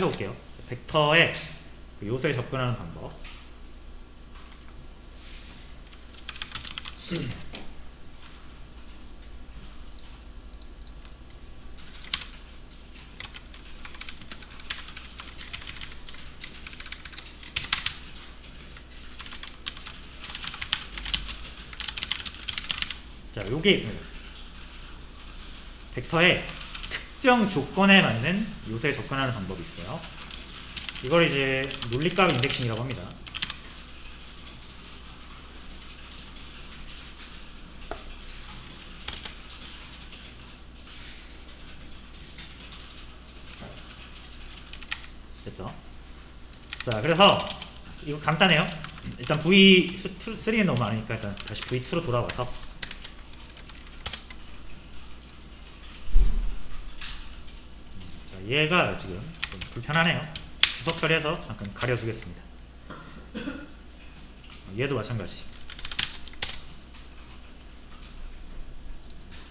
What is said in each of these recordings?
해볼게요. 자, 벡터의 그 요소에 접근하는 방법. 자, 요게 있습니다. 벡터의 특정 조건에 맞는 요소에 접근하는 방법이 있어요. 이걸 이제 논리값 인덱싱이라고 합니다. 됐죠? 자, 그래서 이거 간단해요. 일단 V3는 너무 많으니까 일단 다시 V2로 돌아와서 자, 얘가 지금 좀 불편하네요. 주석 처리해서 잠깐 가려주겠습니다. 얘도 마찬가지.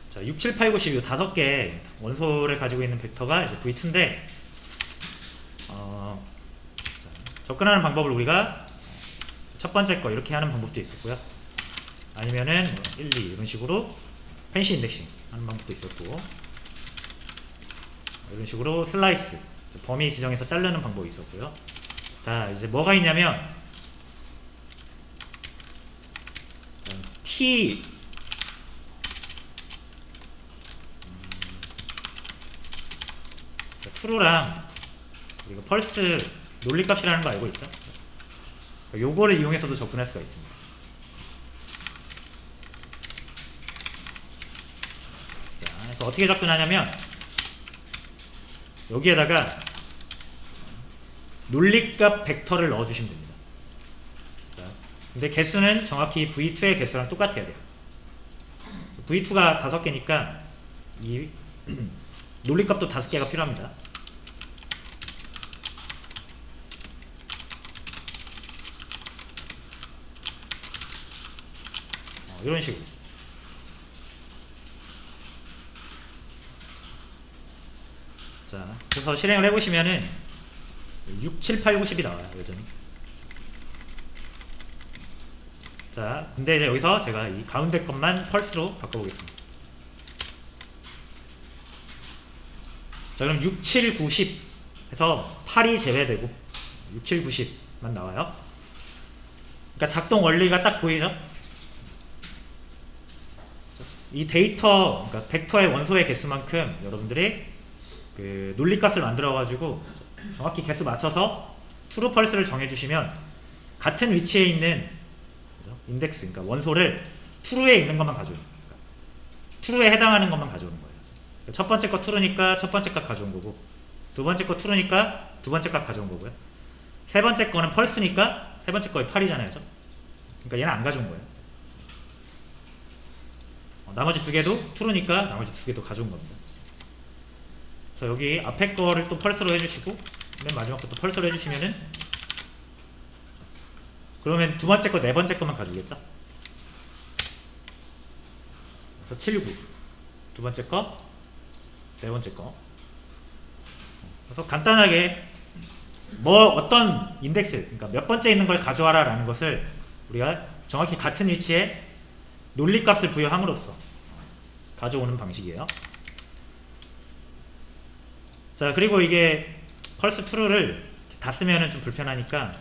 자, 6, 7, 8, 9, 10 이 다섯 개 원소를 가지고 있는 벡터가 이제 V2인데 어, 자, 접근하는 방법을 우리가 첫 번째 거 이렇게 하는 방법도 있었고요. 아니면은 뭐 1, 2 이런 식으로 펜시 인덱싱 하는 방법도 있었고 이런 식으로 슬라이스 범위 지정해서 자르는 방법이 있었고요. 자 이제 뭐가 있냐면 음, T 음, 트루랑 그리고 펄스 논리값이라는 거 알고 있죠? 요거를 이용해서도 접근할 수가 있습니다. 자, 그래서 어떻게 접근하냐면 여기에다가 논리값 벡터를 넣어주시면 됩니다. 자, 근데 개수는 정확히 V2의 개수랑 똑같아야 돼요. V2가 다섯 개니까 이 논리값도 다섯 개가 필요합니다. 어, 이런 식으로. 자, 그래서 실행을 해보시면은 6, 7, 8, 9, 10이 나와요, 여전히. 자, 근데 이제 여기서 제가 이 가운데 것만 펄스로 바꿔보겠습니다. 자, 그럼 6, 7, 9, 10 해서 8이 제외되고 6, 7, 9, 10만 나와요. 그러니까 작동 원리가 딱 보이죠? 이 데이터, 그러니까 벡터의 원소의 개수만큼 여러분들이 그 논리값을 만들어 가지고 정확히 개수 맞춰서 트루 펄스를 정해 주시면 같은 위치에 있는 그죠? 인덱스 그러니까 원소를 트루에 있는 것만 가져오는 거예요. 트루에 해당하는 것만 가져오는 거예요. 그러니까 첫 번째 거 트루니까 첫 번째 값 가져온 거고 두 번째 거 트루니까 두 번째 값 가져온 거고요. 세 번째 거는 펄스니까 세 번째 거의 8이잖아요. 그죠? 그러니까 얘는 안 가져온 거예요. 어, 나머지 두 개도 트루니까 나머지 두 개도 가져온 겁니다. 그래서 여기 앞에 거를 또 펄스로 해주시고 맨 마지막 것도 펄스로 해주시면은 그러면 두 번째 거, 네 번째 거만 가져오겠죠? 그래서 7, 9. 두 번째 거, 네 번째 거. 그래서 간단하게 뭐 어떤 인덱스, 그러니까 몇 번째 있는 걸 가져와라 라는 것을 우리가 정확히 같은 위치에 논리값을 부여함으로써 가져오는 방식이에요. 자 그리고 이게 펄스 트루를 다 쓰면은 좀 불편하니까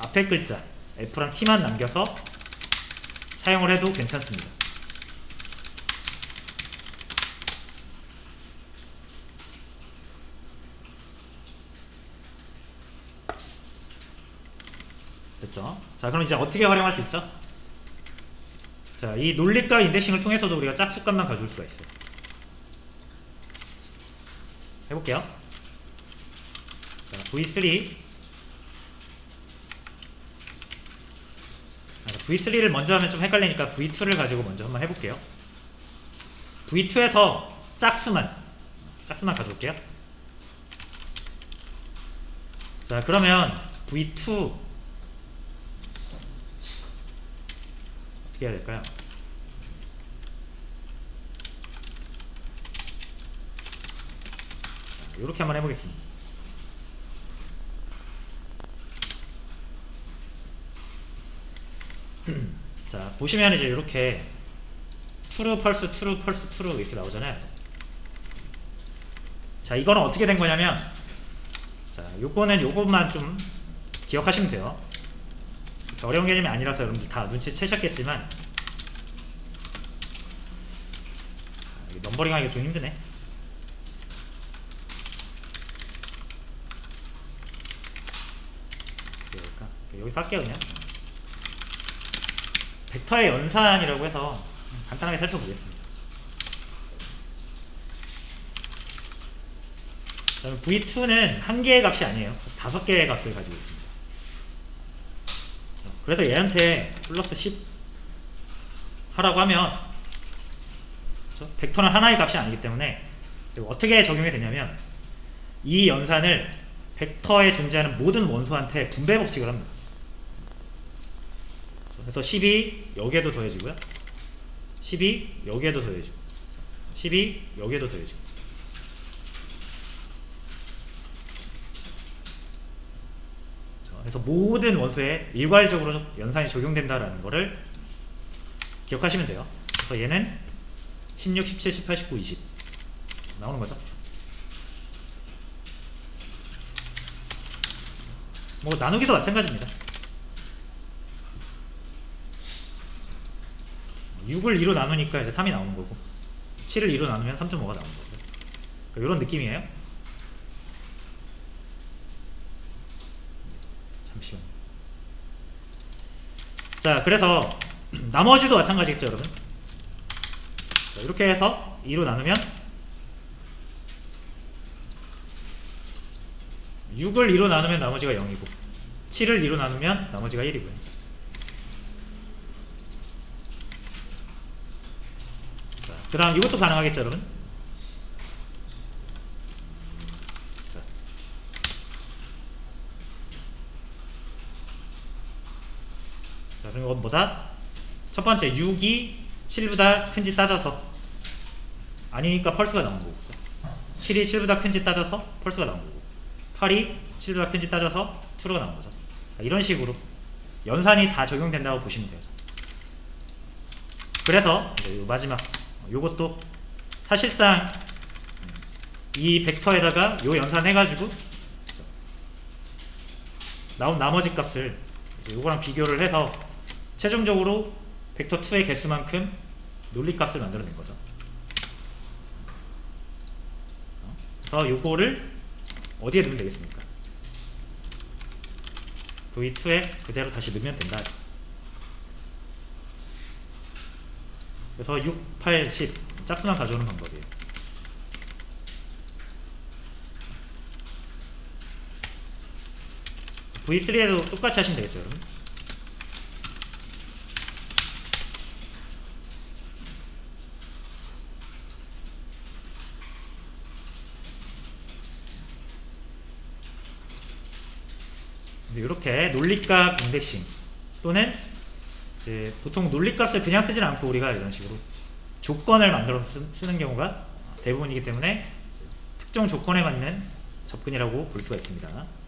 앞에 글자 F랑 T만 남겨서 사용을 해도 괜찮습니다. 됐죠? 자 그럼 이제 어떻게 활용할 수 있죠? 자이 논리값 인덱싱을 통해서도 우리가 짝수값만 가져올 수가 있어요. 해볼게요. 자, V3 아, V3를 먼저 하면 좀 헷갈리니까 V2를 가지고 먼저 한번 해볼게요. V2에서 짝수만 짝수만 가져올게요. 자 그러면 V2 어떻게 해야 될까요? 이렇게 한번 해보겠습니다. 자 보시면 이제 이렇게 트루 펄스 트루 펄스 트루 이렇게 나오잖아요. 자 이거는 어떻게 된 거냐면 자 요거는 요것만 좀 기억하시면 돼요. 그렇게 어려운 개념이 아니라서 여러분들 다 눈치채셨겠지만 아, 이게 넘버링 하기가 좀 힘드네. 여기서 할게요 그냥. 벡터의 연산이라고 해서 간단하게 살펴보겠습니다. 그다음에 V2는 한 개의 값이 아니에요. 다섯 개의 값을 가지고 있습니다. 자, 그래서 얘한테 플러스 10 하라고 하면 그렇죠? 벡터는 하나의 값이 아니기 때문에 어떻게 적용이 되냐면 이 연산을 벡터에 존재하는 모든 원소한테 분배 법칙을 합니다. 그래서 10이 여기에도 더해지고요. 10이 여기에도 더해지고 10이 여기에도 더해지고 자, 그래서 모든 원소에 일괄적으로 연산이 적용된다라는 거를 기억하시면 돼요. 그래서 얘는 16, 17, 18, 19, 20 나오는 거죠. 뭐 나누기도 마찬가지입니다. 6을 2로 나누니까 이제 3이 나오는 거고 7을 2로 나누면 3.5가 나오는 거고 그러니까 이런 느낌이에요. 잠시만. 자, 그래서 나머지도 마찬가지겠죠, 여러분. 자, 이렇게 해서 2로 나누면 6을 2로 나누면 나머지가 0이고 7을 2로 나누면 나머지가 1이고요. 그 다음 이것도 가능하겠죠 여러분? 자. 자 그럼 이건 뭐다? 첫 번째 6이 7보다 큰지 따져서 아니니까 펄스가 나온 거고 7이 7보다 큰지 따져서 펄스가 나온 거고 8이 7보다 큰지 따져서 트루가 나온 거죠 자, 이런 식으로 연산이 다 적용된다고 보시면 돼요 그래서 마지막 요것도 사실상 이 벡터에다가 요 연산해가지고 나온 나머지 값을 요거랑 비교를 해서 최종적으로 벡터 2의 개수만큼 논리값을 만들어낸 거죠. 그래서 요거를 어디에 넣으면 되겠습니까? V2에 그대로 다시 넣으면 된다. 그래서 6, 8, 10 짝수만 가져오는 방법이에요. V3에도 똑같이 하시면 되겠죠, 여러분. 이렇게 논리값 인덱싱 또는 이제 보통 논리값을 그냥 쓰진 않고 우리가 이런 식으로 조건을 만들어서 쓰, 는 경우가 대부분이기 때문에 특정 조건에 맞는 접근이라고 볼 수가 있습니다.